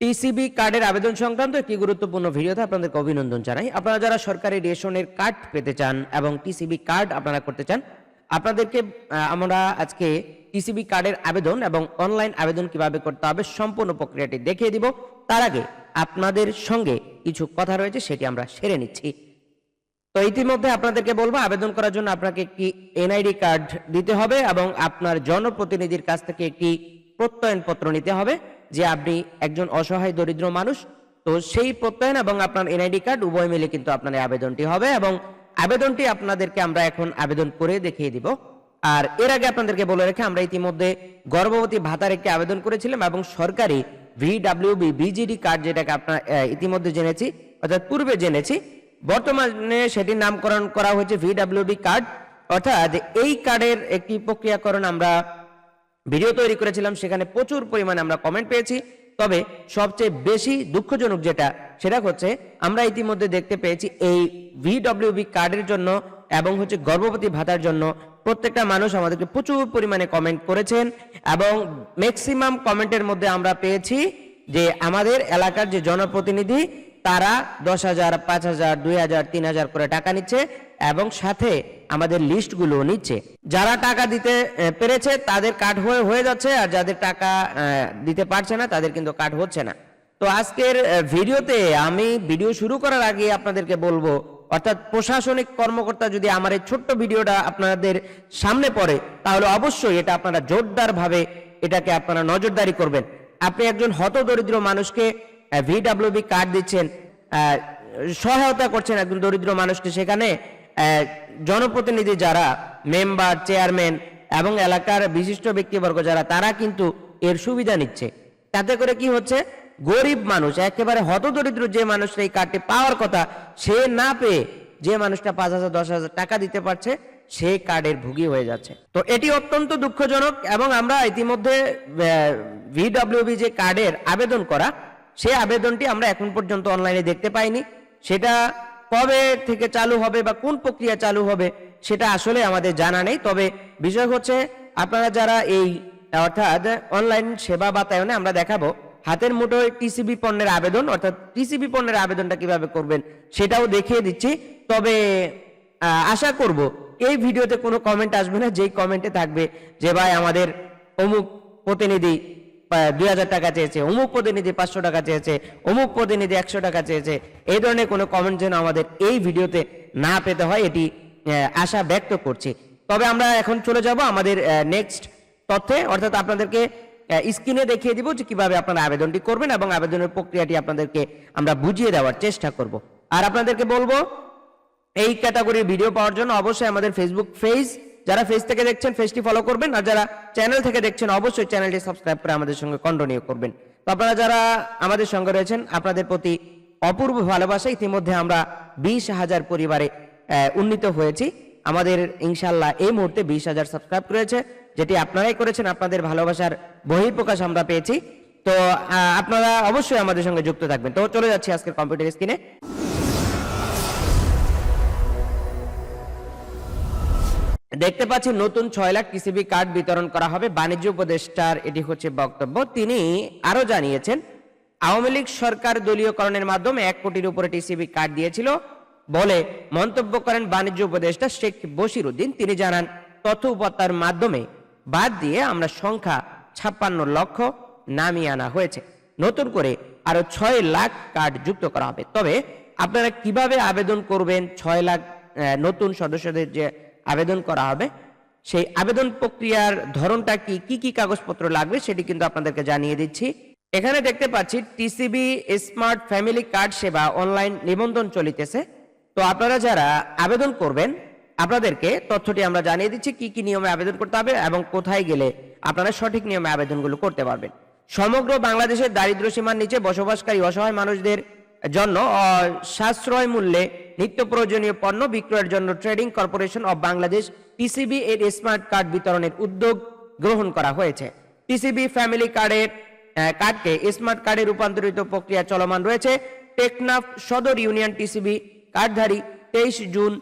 TCB কার্ডের আবেদন সংক্রান্ত একটি গুরুত্বপূর্ণ ভিডিওতে আপনাদেরকে অভিনন্দন জানাই। আপনারা যারা সরকারি রেশনের কার্ড পেতে চান এবং টিসিবি কার্ড আপনারা করতে চান, আপনাদেরকে আমরা আজকে টিসিবি কার্ডের আবেদন এবং অনলাইন আবেদন কীভাবে করতে হবে সম্পূর্ণ প্রক্রিয়াটি দেখিয়ে দিব। তার আগে আপনাদের সঙ্গে কিছু কথা রয়েছে, সেটি আমরা সেরে নিচ্ছি। তো ইতিমধ্যে আপনাদেরকে বলব, আবেদন করার জন্য আপনাকে একটি এনআইডি কার্ড দিতে হবে এবং আপনার জনপ্রতিনিধির কাছ থেকে একটি প্রত্যয়নপত্র নিতে হবে। যে আপনি একজন অসহায়, দরিদ্র মানুষ, তো সেই প্রত্যয়ন এবং আপনার এনআইডি কার্ড উভয় মিলে কিন্তু আপনার আবেদনটি হবে এবং আবেদনটি আপনাদেরকে আমরা এখন আবেদন করে দেখিয়ে দিব। আর এর আগে আপনাদেরকে বলে রেখে আমরা ইতিমধ্যে গর্ভবতী ভাতার একটি আবেদন করেছিলাম এবং সরকারি ভিডাব্লিউবি বিজিডি কার্ড যেটাকে আপনার ইতিমধ্যে জেনেছি, অর্থাৎ পূর্বে জেনেছি, বর্তমানে সেটির নামকরণ করা হয়েছে ভিডাব্লিউবি কার্ড অর্থাৎ এই কার্ডের একটি প্রক্রিয়াকরণ আমরা ভিডিও তৈরি করেছিলাম, সেখানে প্রচুর পরিমাণে আমরা কমেন্ট পেয়েছি। তবে সবচেয়ে বেশি দুঃখজনক যেটা, সেটা হচ্ছে আমরা ইতিমধ্যে দেখতে পেয়েছি এই ভিডব্লিউবি কার্ডের জন্য এবং হচ্ছে গর্ভবতী ভাতার জন্য প্রত্যেকটা মানুষ আমাদেরকে প্রচুর পরিমাণে কমেন্ট করেছেন এবং ম্যাক্সিমাম কমেন্টের মধ্যে আমরা পেয়েছি যে আমাদের এলাকার যে জনপ্রতিনিধি তারা দশ হাজার, পাঁচ হাজার, দুই হাজার, তিন হাজার করে টাকা নিচ্ছে এবং সাথে আমাদের লিস্টগুলো নিচ্ছে। যারা টাকা দিতে পেরেছে তাদের কার্ড হয়ে হয়ে যাচ্ছে আর যাদের টাকা দিতে পারছে না তাদের কিন্তু কার্ড হচ্ছে না। তো আজকের ভিডিওতে আমি ভিডিও শুরু করার আগে আপনাদেরকে বলব, অর্থাৎ প্রশাসনিক কর্মকর্তা যদি আমার এই ছোট্ট ভিডিওটা আপনাদের সামনে পড়ে, তাহলে অবশ্যই এটা আপনারা জোরদার ভাবে এটাকে আপনারা নজরদারি করবেন। আপনি একজন হতদরিদ্র মানুষকে ভিডাব্লিউবি কার্ড দিচ্ছেন সহায়তা করছেন একজন দরিদ্র মানুষকে সেখানে জনপ্রতিনিধি যারা মেম্বার চেয়ারম্যান এবং এলাকার বিশিষ্ট ব্যক্তিবর্গ যারা, তারা কিন্তু এর সুবিধা নিচ্ছে। তাতে করে কি হচ্ছে? গরিব মানুষ, একেবারে হতদরিদ্র যে মানুষটা এই কার্ডটি পাওয়ার কথা, সে না পেয়ে যে মানুষটা পাঁচ হাজার, দশ হাজার টাকা দিতে পারছে, সে কার্ডের ভুগি হয়ে যাচ্ছে। তো এটি অত্যন্ত দুঃখজনক এবং আমরা ইতিমধ্যে ভিডব্লিউবি যে কার্ডের আবেদন করা সেই আবেদনটি আমরা এখন পর্যন্ত অনলাইনে দেখতে পাইনি। সেটা কবে থেকে চালু হবে বা কোন প্রক্রিয়া চালু হবে, সেটা আসলে আমাদের জানা নেই। তবে বিষয় হচ্ছে, আপনারা যারা এই, অর্থাৎ অনলাইন সেবা বাতায়নে আমরা দেখাবো, হাতের মুঠোয় টিসিবি পণ্যের আবেদন, অর্থাৎ টিসিবি পণ্যের আবেদনটা কীভাবে করবেন সেটাও দেখিয়ে দিচ্ছি। তবে আশা করব এই ভিডিওতে কোনো কমেন্ট আসবে না, যেই কমেন্টে থাকবে যে, ভাই, আমাদের অমুক প্রতিনিধি দুই হাজার টাকা চেয়েছে, অমুক প্রতিনিধি পাঁচশো টাকা চেয়েছে, অমুক প্রতিনিধি একশো টাকা চেয়েছে। এই ধরনের কোনো কমেন্ট যেন আমাদের এই ভিডিওতে না পেতে হয়, এটি আশা ব্যক্ত করছি। তবে আমরা এখন চলে যাব আমাদের নেক্সট তথ্যে। অর্থাৎ আপনাদেরকে স্ক্রিনে দেখিয়ে দিব যে কীভাবে আপনারা আবেদনটি করবেন এবং আবেদনের প্রক্রিয়াটি আপনাদেরকে আমরা বুঝিয়ে দেওয়ার চেষ্টা করব। আর আপনাদেরকে বলব, এই ক্যাটাগরির ভিডিও পাওয়ার জন্য অবশ্যই আমাদের ফেসবুক পেজ যারা ফেস থেকে দেখছেন পেজটি ফলো করবেন। আর যারা চ্যানেল থেকে দেখছেন, অবশ্যই চ্যানেলটি সাবস্ক্রাইব করে আমাদের সঙ্গে কন্টিনিউ করবেন। তো আপনারা যারা আমাদের সঙ্গে রয়েছেন, আপনাদের প্রতি অপূর্ব ভালোবাসা, ইতিমধ্যে আমরা বিশ হাজার পরিবারে উন্নীত হয়েছি। আমাদের ইনশাল্লাহ এই মুহূর্তে বিশ হাজার সাবস্ক্রাইব রয়েছে যেটি আপনারাই করেছেন, আপনাদের ভালোবাসার বহিঃপ্রকাশ আমরা পেয়েছি। তো আপনারা অবশ্যই আমাদের সঙ্গে যুক্ত থাকবেন। তো চলে যাচ্ছি আজকের কম্পিউটার স্ক্রিনে দেখতে পাচ্ছি নতুন ছয় লাখ টিসিবি কার্ড বিতরণ করা হবে। বাণিজ্য উপদেষ্টার এটি হচ্ছে বক্তব্য। তিনি আরও জানিয়েছেন, আওয়ামী লীগ সরকার দলীয়করণের মাধ্যমে এক কোটির উপরে টিসিবি কার্ড দিয়েছিল বলে মন্তব্য করেন বাণিজ্য উপদেষ্টা শেখ বশির উদ্দিন তিনি জানান, তথ্য মাধ্যমে বাদ দিয়ে আমরা সংখ্যা ছাপ্পান্ন লক্ষ নামিয়ে আনা হয়েছে। নতুন করে আরও ছয় লাখ কার্ড যুক্ত করা হবে। তবে আপনারা কীভাবে আবেদন করবেন? ছয় লাখ নতুন সদস্যদের যে আবেদন করা হবে। সেই আবেদন প্রক্রিয়ার ধরনটা কি? কি কি কাগজপত্র লাগবে সেটি কিন্তু আপনাদেরকে জানিয়ে দিচ্ছি। এখানে দেখতে পাচ্ছি টিসিবি স্মার্ট ফ্যামিলি কার্ড সেবা অনলাইন নিবন্ধন চলিতেছে। তো আপনারা যারা আবেদন করবেন, আপনাদেরকে তথ্যটি আমরা জানিয়ে দিচ্ছি কি কি নিয়মে আবেদন করতে হবে এবং কোথায় গেলে আপনারা সঠিক নিয়মে আবেদনগুলো করতে পারবেন। সমগ্র বাংলাদেশের দারিদ্র সীমার নিচে বসবাসকারী অসহায় মানুষদের জন্য সাশ্রয় মূল্যে নিত্য প্রয়োজনীয় পণ্য বিক্রয়ের জন্য trading corporation of Bangladesh TCB এর স্মার্ট কার্ড বিতরণের উদ্যোগ গ্রহণ করা হয়েছে। টিসিবি ফ্যামিলি কার্ডের কার্ডকে স্মার্ট কার্ডে রূপান্তরিত প্রক্রিয়া চলমান রয়েছে। টেকনাফ সদর ইউনিয়ন টিসিবি কার্ডধারী তেইশ জুন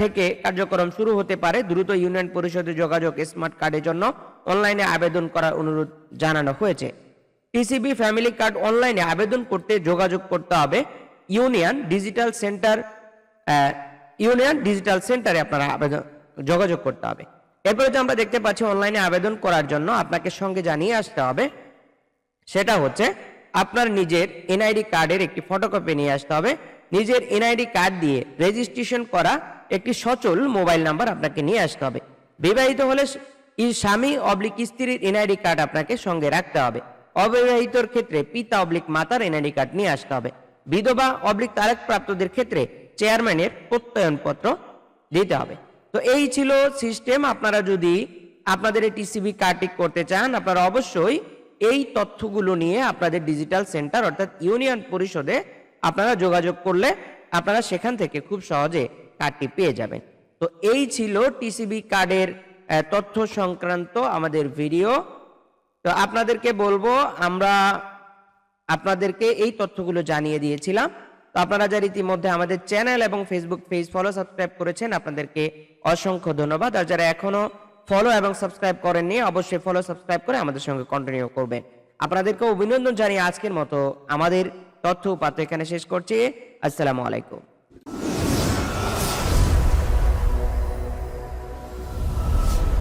থেকে কার্যক্রম শুরু হতে পারে। দ্রুত ইউনিয়ন পরিষদে যোগাযোগ স্মার্ট কার্ডের জন্য অনলাইনে আবেদন করার অনুরোধ জানানো হয়েছে। টিসিবি ফ্যামিলি কার্ড অনলাইনে আবেদন করতে যোগাযোগ করতে হবে। Union digital centre union digital সেন্টারে আপনারা আবেদন যোগাযোগ করতে হবে। এরপরে যে আমরা দেখতে পাচ্ছি অনলাইনে আবেদন করার জন্য আপনাকে সঙ্গে জানিয়ে আসতে হবে। সেটা হচ্ছে আপনার নিজের এনআইডি কার্ডের একটি ফটোকপি নিয়ে আসতে হবে। নিজের এনআইডি কার্ড দিয়ে রেজিস্ট্রেশন করা একটি সচল মোবাইল নাম্বার আপনাকে নিয়ে আসতে হবে। বিবাহিত হলে স্বামী অবলিক স্ত্রীর এনআইডি কার্ড আপনাকে সঙ্গে রাখতে হবে। অবিবাহিতর ক্ষেত্রে পিতা অবলিক মাতার এনআইডি কার্ড নিয়ে আসতে হবে। বিধবা অবলিক তারেক প্রাপ্তদের ক্ষেত্রে চেয়ারম্যানের প্রত্যয়নপত্র দিতে হবে। তো এই ছিল সিস্টেম আপনারা যদি আপনাদের এই টিসিবি কার্ডটি করতে চান, আপনারা অবশ্যই এই তথ্যগুলো নিয়ে আপনাদের ডিজিটাল সেন্টার অর্থাৎ ইউনিয়ন পরিষদে আপনারা যোগাযোগ করলে আপনারা সেখান থেকে খুব সহজে কার্ডটি পেয়ে যাবেন। তো এই ছিল টিসিবি কার্ডের তথ্য সংক্রান্ত আমাদের ভিডিও তো আপনাদেরকে বলব, আমরা আপনাদেরকে এই তথ্যগুলো জানিয়ে দিয়েছিলাম। তো আপনারা যারা ইতিমধ্যে আমাদের চ্যানেল এবং ফেসবুক পেজ ফলো সাবস্ক্রাইব করেছেন, আপনাদেরকে অসংখ্য ধন্যবাদ। আর যারা এখনও ফলো এবং সাবস্ক্রাইব করেননি, অবশ্যই ফলো সাবস্ক্রাইব করে আমাদের সঙ্গে কন্টিনিউ করবেন। আপনাদেরকে অভিনন্দন জানিয়ে আজকের মতো আমাদের তথ্য উপাত্ত এখানে শেষ করছি। আসসালামু আলাইকুম।